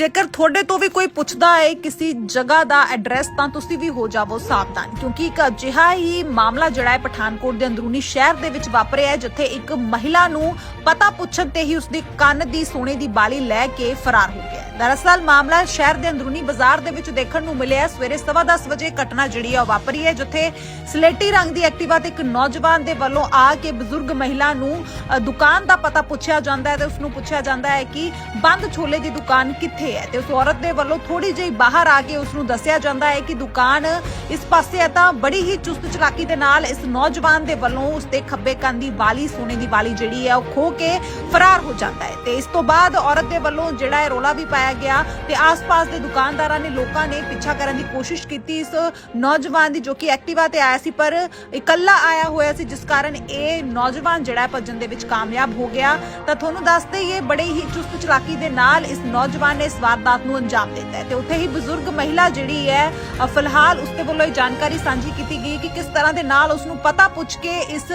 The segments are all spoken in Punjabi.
ਜੇਕਰ ਤੁਹਾਡੇ ਤੋਂ ਵੀ ਕੋਈ ਪੁੱਛਦਾ ਹੈ ਕਿਸੇ ਜਗ੍ਹਾ ਦਾ ਐਡਰੈਸ, ਤਾਂ ਤੁਸੀਂ ਵੀ ਹੋ ਜਾਵੋ ਸਾਵਧਾਨ, ਕਿਉਂਕਿ ਇੱਕ ਅਜਿਹਾ ਹੀ ਮਾਮਲਾ ਜਿਹੜਾ ਹੈ ਪਠਾਨਕੋਟ ਦੇ ਅੰਦਰੂਨੀ ਸ਼ਹਿਰ ਦੇ ਵਿੱਚ ਵਾਪਰਿਆ ਹੈ, ਜਿੱਥੇ ਇੱਕ ਮਹਿਲਾ ਨੂੰ ਪਤਾ ਪੁੱਛਣ ਤੇ ਹੀ ਉਸਦੇ ਕੰਨ ਦੀ ਸੋਨੇ ਦੀ ਬਾਲੀ ਲੈ ਕੇ ਫਰਾਰ ਹੋ ਗਿਆ। ਦਰਅਸਲ ਮਾਮਲਾ ਸ਼ਹਿਰ ਦੇ ਅੰਦਰੂਨੀ ਬਾਜ਼ਾਰ ਦੇ ਵਿੱਚ ਦੇਖਣ ਨੂੰ ਮਿਲਿਆ ਹੈ। ਸਵੇਰੇ 10:30 ਵਜੇ ਘਟਨਾ ਜਿਹੜੀ ਹੈ ਉਹ ਵਾਪਰੀ ਹੈ, ਜਿੱਥੇ ਸਲੇਟੀ ਰੰਗ ਦੀ ਐਕਟਿਵਾ ਤੇ ਇੱਕ ਨੌਜਵਾਨ ਦੇ ਵੱਲੋਂ ਆ ਕੇ ਬਜ਼ੁਰਗ ਮਹਿਲਾ ਨੂੰ ਦੁਕਾਨ ਦਾ ਪਤਾ ਪੁੱਛਿਆ ਜਾਂਦਾ ਹੈ ਤੇ ਉਸ ਨੂੰ ਪੁੱਛਿਆ ਜਾਂਦਾ ਹੈ ਕਿ ਬੰਦ ਛੋਲੇ ਦੀ ਦੁਕਾਨ ਕਿੱਥੇ ਹੈ ਤੇ ਉਸ ਔਰਤ ਦੇ ਵੱਲੋਂ ਥੋੜੀ ਜਿਹੀ ਬਾਹਰ ਆ ਕੇ ਉਸ ਨੂੰ ਦੱਸਿਆ ਜਾਂਦਾ ਹੈ ਕਿ ਦੁਕਾਨ ਇਸ ਪਾਸੇ ਹੈ ਤਾਂ ਬੜੀ ਹੀ ਚੁਸਤ ਚਲਾਕੀ ਦੇ ਨਾਲ ਇਸ ਨੌਜਵਾਨ ਦੇ ਵੱਲੋਂ ਉਸ ਦੇ ਖੱਬੇ ਕੰਨ ਦੀ ਵਾਲੀ, ਸੋਨੇ ਦੀ ਵਾਲੀ ਜਿਹੜੀ ਹੈ, ਉਹ ਖੋ ਕੇ ਫਰਾਰ ਹੋ ਜਾਂਦਾ ਹੈ ਤੇ ਇਸ ਤੋਂ ਬਾਅਦ ਔਰਤ ਦੇ ਵੱਲੋਂ ਜਿਹੜਾ ਹੈ ਰੋਲਾ ਵੀ ਪਾਇਆ ਗਿਆ ਤੇ ਆਸ-ਪਾਸ ਦੇ ਦੁਕਾਨਦਾਰਾਂ ਨੇ ਲੋਕਾਂ ਨੇ ਪਿੱਛਾ ਕਰਨ ਦੀ ਕੋਸ਼ਿਸ਼ ਕੀਤੀ ਇਸ ਨੌਜਵਾਨ ਦੀ ਜੋ ਕਿ ਐਕਟਿਵਾ ਤੇ ਆਇਆ ਸੀ ਪਰ ਇਕੱਲਾ ਆਇਆ ਹੋਇਆ ਸੀ ਜਿਸ ਕਾਰਨ ਇਹ ਨੌਜਵਾਨ ਜਿਹੜਾ ਭੱਜਣ ਦੇ ਵਿੱਚ ਕਾਮਯਾਬ ਹੋ ਗਿਆ। ਤਾਂ ਤੁਹਾਨੂੰ ਦੱਸਦੇ ਹੀ ਬੜੇ ਹੀ ਚੁਸਤ ਚਲਾਕੀ ਦੇ ਨਾਲ ਇਸ ਨੌਜਵਾਨ ਨੇ ਇਸ ਵਾਰਦਾਤ ਨੂੰ ਅੰਜਾਮ ਦਿੱਤਾ ਹੈ ਤੇ ਉੱਥੇ ਹੀ ਬਜ਼ੁਰਗ ਮਹਿਲਾ ਜਿਹੜੀ ਹੈ ਅ, ਫਿਲਹਾਲ ਉਸਦੇ ਵੱਲੋਂ ਇਹ ਜਾਣਕਾਰੀ ਸਾਂਝੀ ਕੀਤੀ ਗਈ ਕਿ ਕਿਸ ਤਰ੍ਹਾਂ ਦੇ ਨਾਲ ਉਸ ਨੂੰ ਪਤਾ ਪੁੱਛ ਕੇ ਇਸ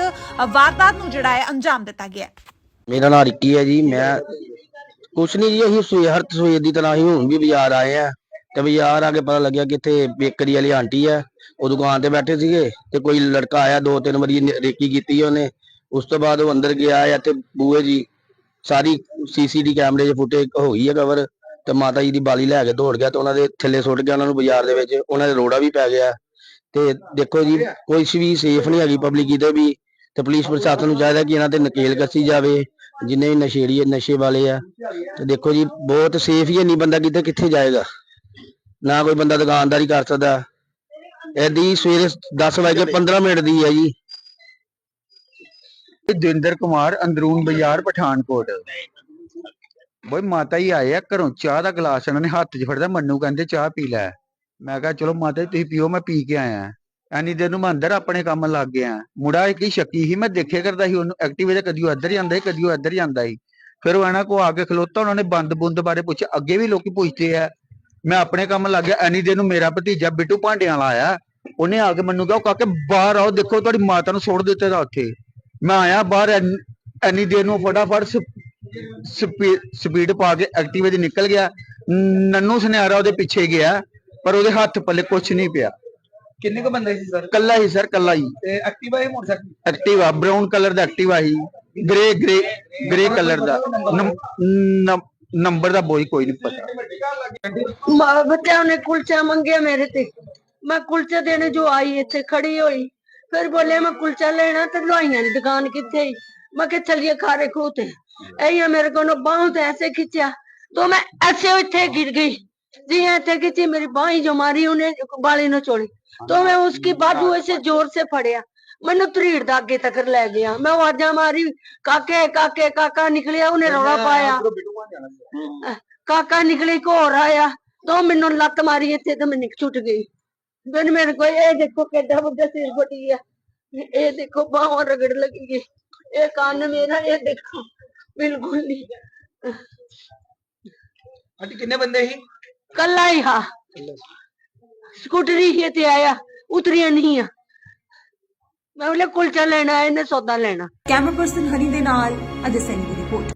ਵਾਰਦਾਤ ਨੂੰ ਜਿਹੜਾ ਹੈ ਅੰਜਾਮ ਦਿੱਤਾ ਗਿਆ ਮੇਰਾ ਨਾਮ ਰਿੱਕੀ ਹੈ ਜੀ ਮੈਂ ਕੁਛ ਨਹੀਂ ਜੀ, ਅਸੀਂ ਸਵੇਰ, ਹਰ ਸਵੇਰ ਦੀ ਤਰ੍ਹਾਂ ਹੀ ਹੁਣ ਵੀ ਬਾਜ਼ਾਰ ਆਏ ਆ ਤੇ ਬਾਜ਼ਾਰ ਆ ਕੇ ਪਤਾ ਲੱਗਿਆ ਕਿ ਇੱਥੇ ਬੇਕਰੀ ਵਾਲੀ ਆਂਟੀ ਹੈ ਉਹ ਦੁਕਾਨ ਤੇ ਬੈਠੇ ਸੀਗੇ ਤੇ ਕੋਈ ਲੜਕਾ ਆਇਆ, ਦੋ ਤਿੰਨ ਵਾਰੀ ਨ- ਰੇਕੀ ਕੀਤੀ ਉਹਨੇ। ਉਸ ਤੋਂ ਬਾਅਦ ਉਹ ਅੰਦਰ ਗਿਆ ਹੈ ਤੇ ਬੂਏ ਜੀ, ਸਾਰੀ ਸੀਸੀਟੀ ਕੈਮਰੇ 'ਚ ਫੁਟੇਜ ਹੋ ਗਈ ਹੈ ਕਵਰ ਤੇ ਮਾਤਾ ਜੀ ਦੀ ਬਾਲੀ ਲੈ ਕੇ ਦੌੜ ਗਿਆ ਤੇ ਉਹਨਾਂ ਦੇ ਥੱਲੇ ਸੁੱਟ ਗਿਆ ਉਹਨਾਂ ਨੂੰ ਬਾਜ਼ਾਰ ਦੇ ਵਿੱਚ, ਉਹਨਾਂ ਦੇ ਰੋੜਾ ਵੀ ਪੈ ਗਿਆ। ਤੇ ਦੇਖੋ ਜੀ, ਕੋਈ ਵੀ ਸੇਫ ਨਹੀਂ ਹੈਗੀ ਪਬਲਿਕ ਕਿਤੇ ਵੀ ਤੇ ਪੁਲਿਸ ਪ੍ਰਸ਼ਾਸਨ ਨੂੰ ਚਾਹੀਦਾ ਕਿ ਇਹਨਾਂ ਤੇ ਨਕੇਲ ਕੱਸੀ ਜਾਵੇ। ਜਿੰਨੇ ਵੀ ਨਸ਼ੇੜੀ ਨਸ਼ੇ ਵਾਲੇ ਆ, ਤੇ ਦੇਖੋ ਜੀ, ਬਹੁਤ ਸੇਫ ਹੀ ਨਹੀਂ ਬੰਦਾ ਕਿਤੇ ਕਿੱਥੇ ਜਾਏਗਾ। ਨਾ ਕੋਈ ਬੰਦਾ ਦੁਕਾਨਦਾਰੀ ਕਰ ਸਕਦਾ। ਇਹਦੀ ਸਵੇਰੇ 10 ਵਜੇ 15 ਮਿੰਟ ਦੀ ਹੈ ਜੀ। ਦਵਿੰਦਰ ਕੁਮਾਰ, ਅੰਦਰੂਨ ਬਾਜ਼ਾਰ, ਪਠਾਨਕੋਟ। ਬਈ ਮਾਤਾ ਜੀ ਆਏ ਆ, ਘਰੋਂ ਚਾਹ ਦਾ ਗਲਾਸ ਇਹਨਾਂ ਨੇ ਹੱਥ 'ਚ ਫੜਦਾ, ਮੰਨੂ ਕਹਿੰਦੇ ਚਾਹ ਪੀ ਲੈ। ਮੈਂ ਕਿਹਾ, ਚਲੋ ਮਾਤਾ ਜੀ, ਤੁਸੀਂ ਪੀਓ, ਮੈਂ ਪੀ ਕੇ ਆਇਆ। ਐਨੀ ਦੇਰ ਨੂੰ ਮੈਂ ਅੰਦਰ ਆਪਣੇ ਕੰਮ ਲੱਗ ਗਿਆ। ਮੁੰਡਾ ਇੱਕ ਹੀ ਸ਼ੱਕੀ ਸੀ? ਮੈਂ ਦੇਖਿਆ ਕਰਦਾ ਸੀ ਉਹਨੂੰ ਐਕਟਿਵੇ ਤੇ ਕਦੀ ਉਹ ਇੱਧਰ ਜਾਂਦਾ ਸੀ, ਕਦੀ ਉਹ ਇੱਧਰ ਜਾਂਦਾ ਸੀ। ਫਿਰ ਉਹ ਇਹਨਾਂ ਕੋ ਆ ਕੇ ਖਲੋਤਾ, ਉਹਨਾਂ ਨੇ ਬੰਦ ਬੁੰਦ ਬਾਰੇ ਪੁੱਛਿਆ। ਅੱਗੇ ਵੀ ਲੋਕੀ ਪੁੱਛਦੇ ਆ, ਮੈਂ ਆਪਣੇ ਕੰਮ ਲੱਗ ਗਿਆ, ਐਨੀ ਦੇਰ ਨੂੰ ਮੇਰਾ ਭਤੀਜਾ ਬਿੱਟੂ ਭਾਂਡਿਆਂ ਵਾਲਾ ਆਇਆ। ਉਹਨੇ ਆ ਕੇ ਮੈਨੂੰ ਕਿਹਾ, ਉਹ ਕਾਕੇ ਬਾਹਰ ਆਓ, ਦੇਖੋ ਤੁਹਾਡੀ ਮਾਤਾ ਨੂੰ ਸੁੱਟ ਦਿੱਤੇ ਦਾ ਉੱਥੇ। ਮੈਂ ਆਇਆ ਬਾਹਰ, ਐਨ- ਐਨੀ ਦੇਰ ਨੂੰ ਫਟਾਫਟ ਸਪੀ- ਸਪੀਡ ਪਾ ਕੇ ਐਕਟਿਵੇ ਦੀ ਨਿਕਲ ਗਿਆ। ਨੰਨੂ ਸੁਨਿਆਰਾ ਉਹਦੇ ਪਿੱਛੇ ਗਿਆ, ਪਰ ਉਹਦੇ ਹੱਥ ਪੱਲੇ ਕੁਝ ਨਹੀਂ ਪਿਆ। ਕਿੰਨੇ ਕੁ ਬੰਦੇ ਸੀ ਸਰ ਕੱਲਾ ਹੀ ਸਰ ਕੱਲਾ ਹੀ ਤੇ ਐਕਟਿਵਾ ਹੀ ਮੋਟਰਸਾਈਕਲ ਐਕਟਿਵਾ ਬ੍ਰਾਊਨ ਕਲਰ ਦਾ ਐਕਟਿਵਾ ਹੀ ਗ੍ਰੇ ਗ੍ਰੇ ਗ੍ਰੇ ਕਲਰ ਦਾ ਨੰਬ- ਨੰਬ- ਨੰਬਰ ਦਾ ਬੋਈ ਕੋਈ ਨਹੀਂ ਪਤਾ ਮਾਂ ਬੱਚਿਆਂ ਨੇ ਕੁਲਚਾ ਮੰਗਿਆ ਮੇਰੇ ਤੇ ਮੈਂ ਕੁਲਚਾ ਦੇਣੇ ਜੋ ਆਈ ਇੱਥੇ ਖੜੀ ਹੋਈ ਫਿਰ ਬੋਲੇ ਮੈਂ ਕੁਲਚਾ ਲੈਣਾ ਤੇ ਲੋਈਆਂ ਦੀ ਦੁਕਾਨ ਕਿੱਥੇ ਹੀ मैं कि चलिए खारे खूते ऐ मेरे को बाहों से ऐसे खींचा तो मैं ऐसे इतने गिर गई जी ऐसे खींची मेरी बाह ही जो मारी उन्हें बाली न छोड़ी तो मैं उसकी बाजू ऐसे जोर से फड़िया मैंने त्रीड़ दा अगे तक ले गया मैं आवाजा मारी काके काके काका निकलिया उन्हें रौला पाया ਕਾਕਾ ਨਿਕਲੇ ਕੋ ਹੋਰ ਆਇਆ तो ਮੈਨੂੰ ਲੱਤ ਮਾਰੀ ਇੱਥੇ ਤੇ ਮੈਂ ਨਿਕ ਛੁੱਟ ਗਈ ਫਿਰ ਮੇਰੇ ਕੋ ਇਹ ਦੇਖੋ ਕਿੱਡਾ ਵੱਡਾ ਸਿਰ ਫਟੀ ਆ ਇਹ ਦੇਖੋ ਬਾਹਾਂ ਰਗੜ ਲੱਗੀ ਗਈ ਇਹ ਕੰਨ ਮੇਰਾ ਇਹ ਦੇਖੋ ਬਿਲਕੁਲ ਨਹੀਂ ਆਂਟੀ ਕਿੰਨੇ ਬੰਦੇ ਸੀ ਕੱਲਾ ਹੀ ਹਾਂ ਸਕੂਟਰੀ ਹੀ ਤੇ ਆਇਆ, ਉਤਰਿਆ ਨਹੀਂ ਆ। ਮੈਂ ਉਹਲੇ ਕੁਲਚਾ ਲੈਣਾ, ਇਹਨੇ ਸੌਦਾ ਲੈਣਾ। ਕੈਮਰਾ ਪਰਸਨ ਹਰੀ ਦੇ ਨਾਲ ਅਜੇ ਸੈਨੀ ਦੀ ਰਿਪੋਰਟ